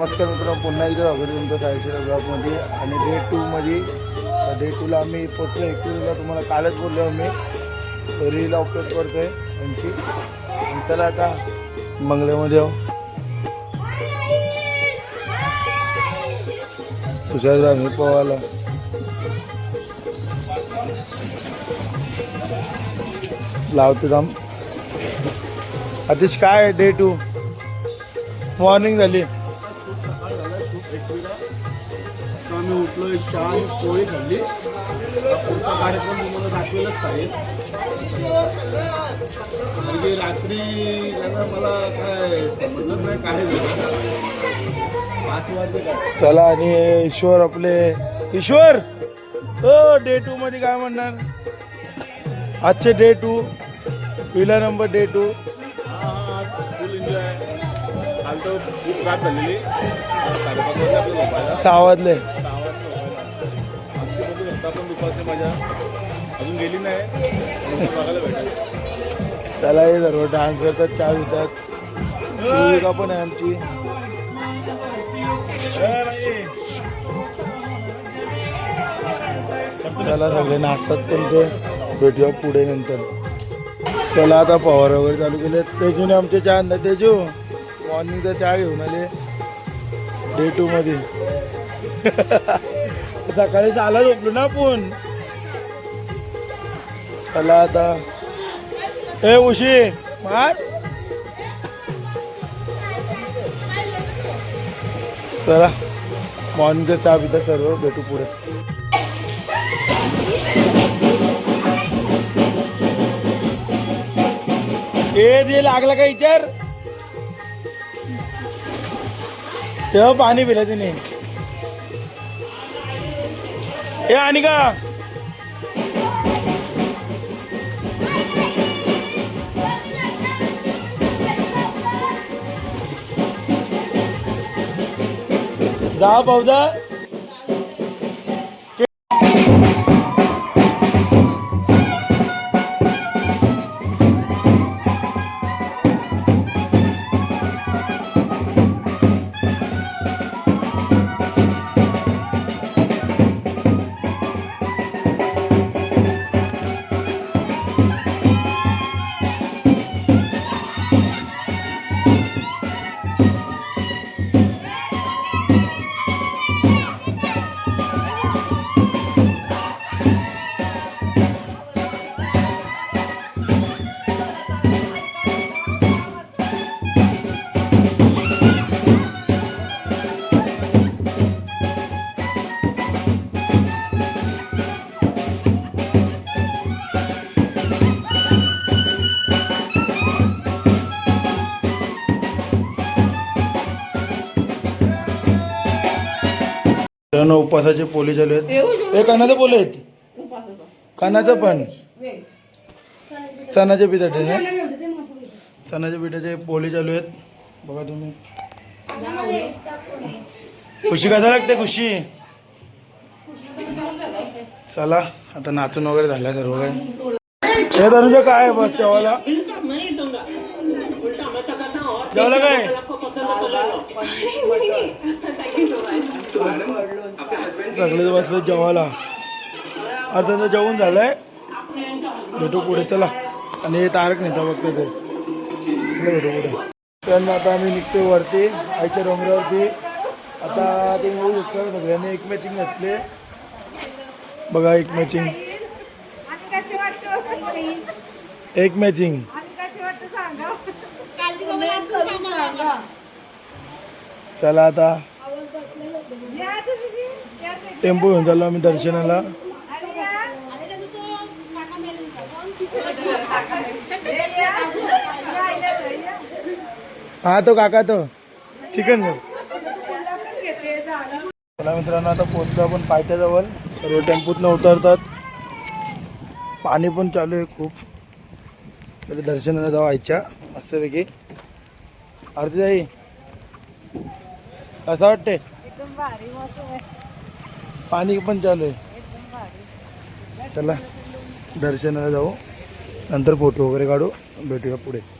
नमस्कार मित्रांनो पुन्हा एकदा अगोदर तुमचं चाळीसच्या ब्लॉगमध्ये. आणि डे टूमध्ये डे टूला आम्ही पोचलो. एकवीसला तुम्हाला कालच बोललो आम्ही. रील अपलोड आहे त्यांची चला आता बंगल्यामध्ये आहो हुशार आम्ही पोवायला लावतो थांब. आतिश काय डे टू मॉर्निंग झाली. आम्ही उठलो एक चहा पोळी खाल्ली. पुढचा कार्यक्रम तुम्हाला दाखवेलच आहे म्हणजे रात्री त्यांना मला काय समजलं नाही काय पाच वाजले काय चला आणि ईश्वर आपले ईश्वर! हो डे टू मध्ये काय म्हणणार? आजचे डे टू पहिला number day two full enjoy काल तर खूप रात झालेली. साडेपाच पण दुपारची मजा अजून गेली नाही. बघायला भेटेल. चला हे सर्व डान्स करतात चहा पितात. भूमिका पण आहे आमची. चला सगळे नाचतात पण ते. भेटूया पुढे नंतर. चला आता पवार वगैरे चालू केले तेजूने आमचे चहा आणला. तेजू मॉर्निंगचा चहा घेऊन आले. डे टू मध्ये. सकाळी आला झोपलो ना आपण. चला आता. ए उशी. मार. चला. मॉर्निंगचा चहा पिता सर्व भेटू पुढे. ए ते लागला का विचार तेव्हा पाणी पिलं तिने. ए आणि का? जा भाऊजा मित्रांनो उपवासाचे पोले चालू आहेत. हे कानाचे पोले आहेत. कानाचं पण. चणाच्या पिठाचे चणाच्या पिठाचे पोले चालू आहेत. बघा तुम्ही. खुशी कसा लागते खुशी? चला आता नाचून वगैरे झाल्या सर्व काय हे धनुजा काय आहे बस जेवायला जेवला काय? सगळे बसले जेवायला. आता जेवण झालंय. भेटू पुढे चला. आणि हे तारक नेता फक्त ते चला भेटू पुढे. त्यांना आता आम्ही निघतोय वरती आईच्या डोंगरावरती. आता ते बघू शकता सगळ्यांनी. एक मॅचिंग घातले बघा एक मॅचिंग वाटतो एक मॅचिंग आम्ही कशी वाटतो सांगा. सांगा. चला आता. टेम्पो घेऊन चाललो आम्ही दर्शनाला. हा तो काका तो. चिकन चला मित्रांनो आता पोचलो आपण पायथ्याजवळ. सर्व टेम्पोतनं उतरतात. पाणी पण चालू आहे खूप. तरी दर्शनाला जाऊ आईच्या मस्तपैकी. आरती जाई असं वाटते एकदम भारी मस्त आहे. पाणी पण चालू आहे. चला दर्शनाला जाऊ. नंतर फोटो वगैरे काढू. भेटूया पुढे.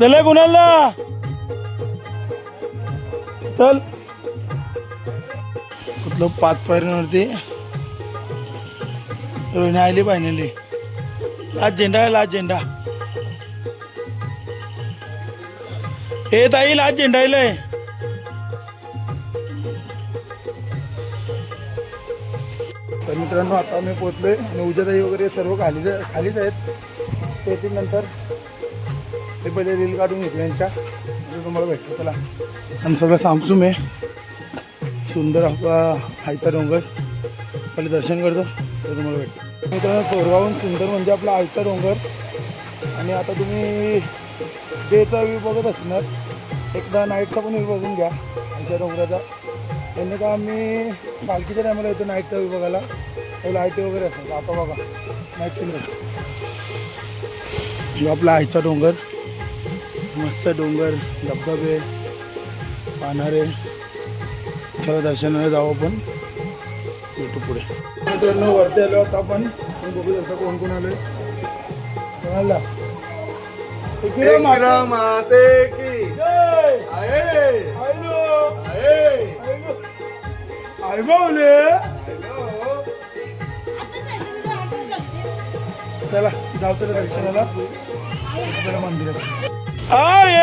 चला कुणाला चल. कुठलं पाच पायऱ्यांवरती. रोहिणी आली फायनली. आज झेंडा आहे आज झेंडा. हे ताई आज झेंडा आहे तर मित्रांनो आता आम्ही पोचलोय आणि उद्याताई वगैरे सर्व खालीच खालीच आहेत. ते नंतर ते पहिले रील काढून घेतलं यांच्या. म्हणजे तुम्हाला भेटतो त्याला. आणि सगळं सामसूम आहे. सुंदर आपला डोंगर. पहिले दर्शन करतो तर तुम्हाला भेटतो. मित्रांनो सोरगावून सुंदर म्हणजे आपला आयचा डोंगर. आणि आता तुम्ही डेचा व्ह्यू बघत असणार. एकदा नाईटचा पण व्ह्यू बघून घ्या आमच्या डोंगराचा. त्यांनी का आम्ही पालखीच्या टायमाला येतो नाईटचा व्ह्यू बघायला. त्याला लाईटी वगैरे असतात. आता बघा नाईट फिल्म आपला आयचा डोंगर मस्त डोंगर धबधबे पाहणारे चला दर्शनाला जाऊ आपण. येतो पुढे. मित्रांनो वरती आलो आता आपण. बघू शकता कोण कोण आलोय. कोणाला? माते की चला जाऊ तर दर्शनाला. मंदिरात. आये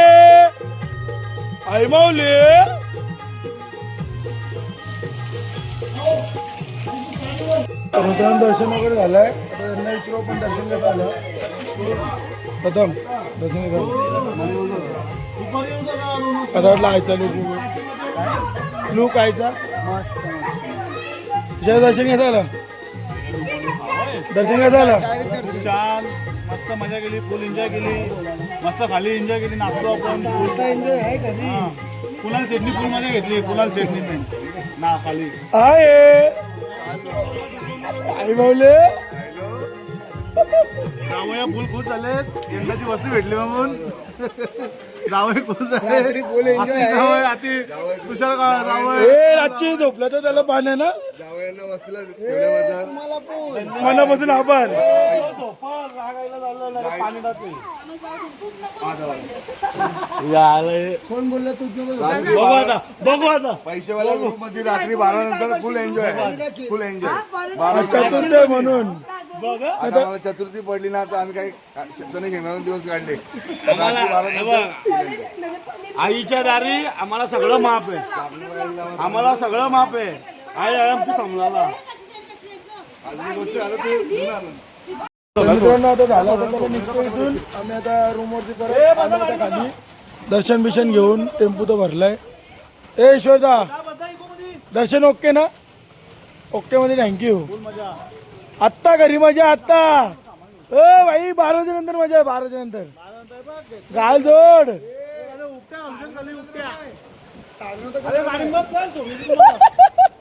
आय माऊले. तर मित्रांनो दर्शन वगैरे झालंय. आता त्यांना विचारू पण दर्शन घेता आलं. प्रथम दर्शन घेता आता वाटलं आयचा लूक लूक आयचा. मस्त मस्त जय दर्शन घेता आलं? दर्शन घेता आलं छान मस्त मजा केली फुल एन्जॉय केली. मस्त खाली एन्जॉय केली नाचलो आपण एन्जॉय आहे का नाही? हा. कुणाल चटणी फुल मजा घेतली कुणाल नाही. ना खाली. आहे. आई माऊले जावया फुल खुश झाले यंदाची वस्ती भेटली म्हणून. जावय खुश झाले आहे. जावय आती तुषार का जावय ए रातची झोपला तर त्याला पाण्या ना? जावयांना वस्तीला ठेवल्याबद्दल मनापासून आभार. कोण बोलला तू बघू आता बघू आता. पैसेवाल्या रात्री बारा नंतर फुल एन्जॉय फुल एन्जॉय बारा चतुर्थ म्हणून आता आम्हाला चतुर्थी पडली ना तर आम्ही काही चणे घेणार दिवस काढले. आईच्या दारी आम्हाला सगळं माप आहे. आम्हाला सगळं माप आहे. आई आहे आमची समजाला अजून एक गोष्ट आता ते घेऊन आलो. तर मित्रांनो आता झालं आता त्याला निघतो इथून. आम्ही आता रूमवरती परत आलो आता खाली. दर्शन बिशन घेऊन टेम्पो तो भरलाय. ए यशोदा. दर्शन ओके ना? ओके मध्ये थँक्यू आत्ता घरी मजा आत्ता. ए भाई बारा वाजे नंतर. मजा आहे बारा वाजे नंतर गाल जोड चल, तुम्ही